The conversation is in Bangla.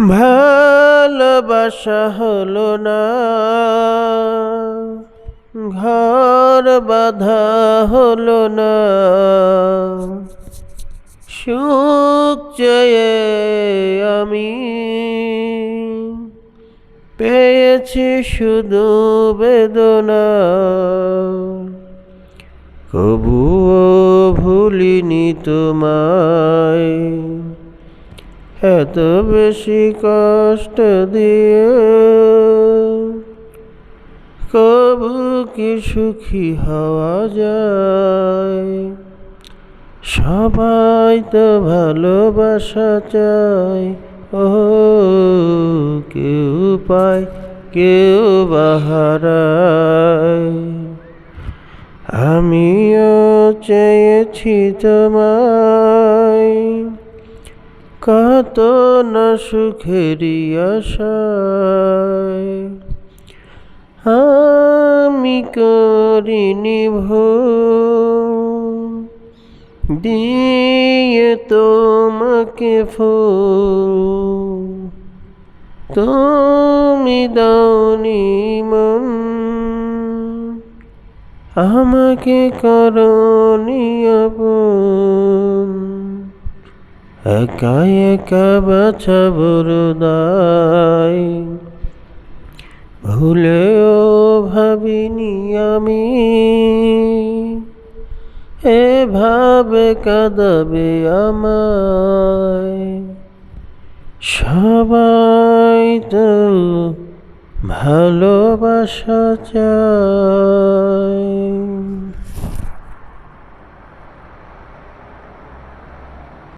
ভালোবাসা হলো না। ঘর বাঁধা হলো না। সুখ চেয়ে আমি পেয়েছি শুধু বেদনা। কবুও ভুলিনি তোমায়। এত বেশি কষ্ট দিয়ে কবু কি সুখী হওয়া যায়? সবাই তো ভালোবাসা চায়। ও কেউ পায়, কেউ বাহারায় আমিও চেয়েছি তোমায়। কত না আশায়। আমি করিনি দিয়ে তোমাকে ফুল তুমি দাওনি মন আমাকে আপন একা একা বাছা ভুলেও ভাবিনি আমি এভাবে কাঁদাবে আমায়। সবাই তো ভালোবাসা চায়।